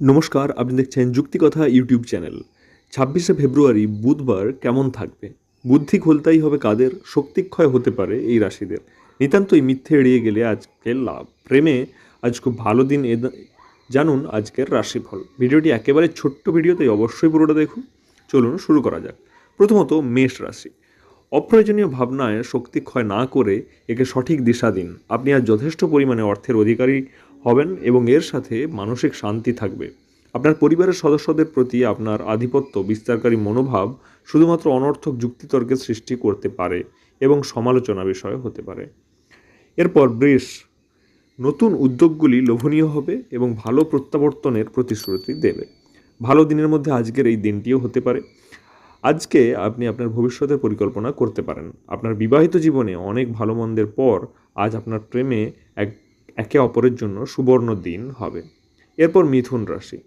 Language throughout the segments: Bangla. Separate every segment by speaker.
Speaker 1: নমস্কার, আপনি দেখছেন যুক্তিকথা ইউটিউব চ্যানেল। ছাব্বিশে ফেব্রুয়ারি, বুধবার কেমন থাকবে? বুদ্ধি খুলতাই হবে কাদের? শক্তিক্ষয় হতে পারে এই রাশিদের। নিতান্তই মিথ্যে এড়িয়ে গেলে আজকে লাভ। প্রেমে আজ খুব ভালো দিন এ জানুন আজকের রাশিফল। ভিডিওটি একেবারে ছোট্ট ভিডিও, তাই অবশ্যই পুরোটা দেখুন। চলুন শুরু করা যাক। প্রথমত মেষ রাশি। অপ্রয়োজনীয় ভাবনায় শক্তি ক্ষয় না করে একে সঠিক দিশা দিন। আপনি আজ যথেষ্ট পরিমাণে অর্থের অধিকারী হবেন এবং এর সাথে মানসিক শান্তি থাকবে। আপনার পরিবারের সদস্যদের প্রতি আপনার আধিপত্য, বিস্তারকারী মনোভাব শুধুমাত্র অনর্থক যুক্তিতর্কের সৃষ্টি করতে পারে এবং সমালোচনা বিষয় হতে পারে। এরপর বৃষ নতুন উদ্যোগগুলি লোভনীয় হবে এবং ভালো প্রত্যাবর্তনের প্রতিশ্রুতি দেবে। ভালো দিনের মধ্যে আজকের এই দিনটিও হতে পারে। আজকে আপনি আপনার ভবিষ্যতের পরিকল্পনা করতে পারেন। আপনার বিবাহিত জীবনে অনেক ভালো মন্দের পর আজ আপনার প্রেমে এক একে অপরের জন্য সুবর্ণ দিন হবে। এরপর মিথুন রাশি।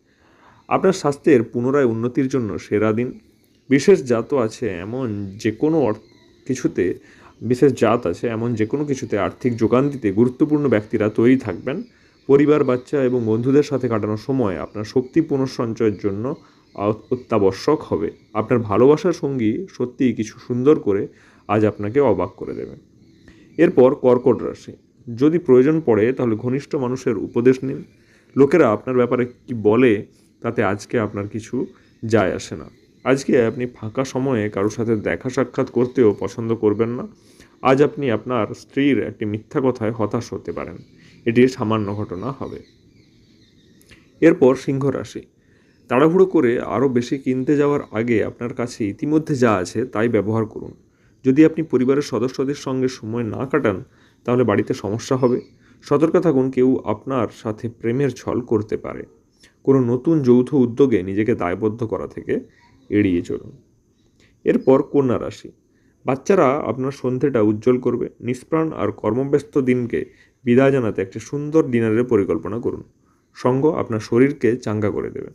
Speaker 1: আপনার স্বাস্থ্যের পুনরায় উন্নতির জন্য সেরা দিন। বিশেষ জাত আছে এমন যে কোনো কিছুতে, বিশেষ জাত আছে এমন যে কোনো কিছুতে আর্থিক যোগান দিতে গুরুত্বপূর্ণ ব্যক্তিরা তৈরি থাকবেন। পরিবার, বাচ্চা এবং বন্ধুদের সাথে কাটানোর সময় আপনার শক্তি পুনঃসঞ্চয়ের জন্য অত্যাবশ্যক হবে। আপনার ভালোবাসার সঙ্গী সত্যিই কিছু সুন্দর করে আজ আপনাকে অবাক করে দেবে। এরপর কর্কট রাশি। যদি প্রয়োজন পড়ে, তাহলে ঘনিষ্ঠ মানুষের উপদেশ নিন। লোকেরা আপনার ব্যাপারে কি বলে, তাতে আজকে আপনার কিছু যায় আসে না। আজকে আপনি ফাঁকা সময়ে কারোর সাথে দেখা সাক্ষাৎ করতেও পছন্দ করবেন না। আজ আপনি আপনার স্ত্রীর একটি মিথ্যা কথায় হতাশ হতে পারেন। এটি সামান্য ঘটনা হবে। এরপর সিংহ রাশি। তাড়াহুড়ো করে আরও বেশি কিনতে যাওয়ার আগে আপনার কাছে ইতিমধ্যে যা আছে তাই ব্যবহার করুন। যদি আপনি পরিবারের সদস্যদের সঙ্গে সময় না কাটান তাহলে বাড়িতে সমস্যা হবে। সতর্ক থাকুন, কেউ আপনার সাথে প্রেমের ছল করতে পারে। কোনো নতুন যৌথ উদ্যোগে নিজেকে দায়বদ্ধ করা থেকে এড়িয়ে চলুন। এরপর কন্যা রাশি। বাচ্চারা আপনার সন্ধ্যেটা উজ্জ্বল করবে, নিষ্প্রাণ আর কর্মব্যস্ত দিনকে বিদায় জানাতে একটি সুন্দর ডিনারের পরিকল্পনা করুন। সঙ্গ আপনার শরীরকে চাঙ্গা করে দেবে।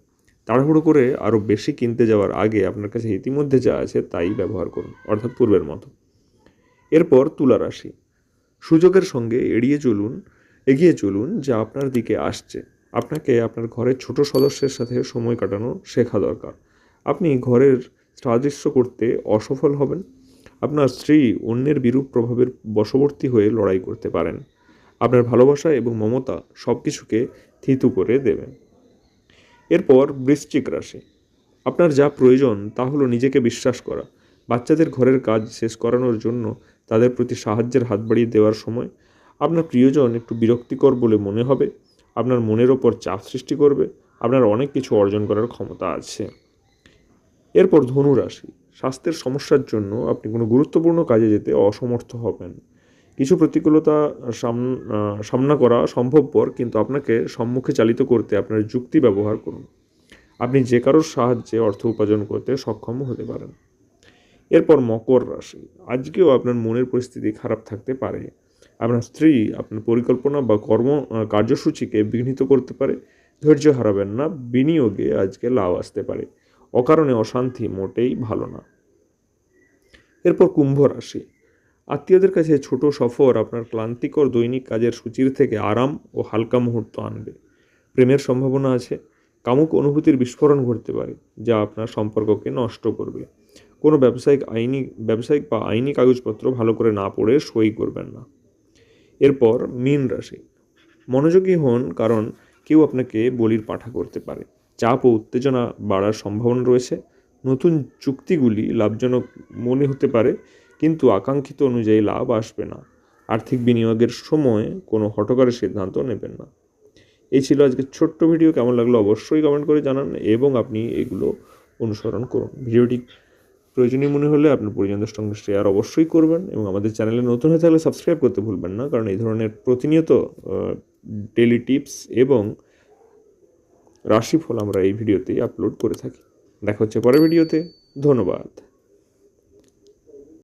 Speaker 1: তাড়াহুড়ো করে আরও বেশি কিনতে যাওয়ার আগে আপনার কাছে ইতিমধ্যে যা আছে তাই ব্যবহার করুন, অর্থাৎ পূর্বের মতো। এরপর তুলা রাশি। সুযোগের সঙ্গে এড়িয়ে চলুন, এগিয়ে চলুন যা আপনার দিকে আসছে। আপনাকে আপনার ঘরের ছোট সদস্যের সাথে সময় কাটানো শেখা দরকার। আপনি ঘরের সাদৃশ্য করতে অসফল হবেন। আপনার স্ত্রী অন্যের বিরূপ প্রভাবের বশবর্তী হয়ে লড়াই করতে পারেন। আপনার ভালোবাসা এবং মমতা সব কিছুকে থিতু করে দেবে। এরপর বৃশ্চিক রাশি। আপনার যা প্রয়োজন তা হলো নিজেকে বিশ্বাস করা। বাচ্চাদের ঘরের কাজ শেষ করানোর জন্য তাদের প্রতি সাহায্যের হাত বাড়িয়ে দেওয়ার সময় আপনার প্রিয়জন একটু বিরক্তিকর বলে মনে হবে, আপনার মনের ওপর চাপ সৃষ্টি করবে, আপনার অনেক কিছু অর্জন করার ক্ষমতা আছে। এরপর ধনু রাশি, স্বাস্থ্যের সমস্যার জন্য আপনি কোনো গুরুত্বপূর্ণ কাজে যেতে অসমর্থ হবেন। কিছু প্রতিকূলতা সাম- সামনা করা সম্ভবপর, কিন্তু আপনাকে সম্মুখে চালিত করতে আপনার যুক্তি ব্যবহার করুন। আপনি যে কারোর সাহায্যে অর্থ উপার্জন করতে সক্ষম হতে পারেন। এরপর মকর রাশি। আজকেও আপনার মনের পরিস্থিতি খারাপ থাকতে পারে। আপনার স্ত্রী আপনার পরিকল্পনা বা কর্ম কার্যসূচিকে বিঘ্নিত করতে পারে। ধৈর্য হারাবেন না, বিনিয়োগে আজকে লাভ আসতে পারে। অকারণে অশান্তি মোটেই ভালো না। এরপর কুম্ভ রাশি। আত্মীয়দের কাছে ছোট সফর আপনার ক্লান্তিকর দৈনিক কাজের সূচির থেকে আরাম ও হালকা মুহূর্ত আনবে। প্রেমের সম্ভাবনা আছে। কামুক অনুভূতির বিস্ফোরণ ঘটতে পারে, যা আপনার সম্পর্ককে নষ্ট করবে। কোনো ব্যবসায়িক আইনি, ব্যবসায়িক বা আইনি কাগজপত্র ভালো করে না পড়ে সই করবেন না। এরপর মীন রাশি। মনোযোগী হন কারণ কেউ আপনাকে বলির পাঠা করতে পারে। চাপ ও উত্তেজনা বাড়ার সম্ভাবনা রয়েছে। নতুন চুক্তিগুলি লাভজনক মনে হতে পারে, কিন্তু আকাঙ্ক্ষিত অনুযায়ী লাভ আসবে না। আর্থিক বিনিয়োগের সময় কোনো হটকারের সিদ্ধান্ত নেবেন না। এই ছিল আজকের ছোট্ট ভিডিও। কেমন লাগল অবশ্যই কমেন্ট করে জানান এবং আপনি এগুলো অনুসরণ করুন। ভিডিওটি প্রয়োজনীয় মনে হলে আপনার পরিজনদের সঙ্গে শেয়ার অবশ্যই করবেন এবং আমাদের চ্যানেলে নতুন হয়ে থাকলে সাবস্ক্রাইব করতে ভুলবেন না, কারণ এই ধরনের প্রতিনিয়ত ডেলি টিপস এবং রাশিফল আমরা এই ভিডিওতেই আপলোড করে থাকি। দেখা হচ্ছে পরের ভিডিওতে। ধন্যবাদ।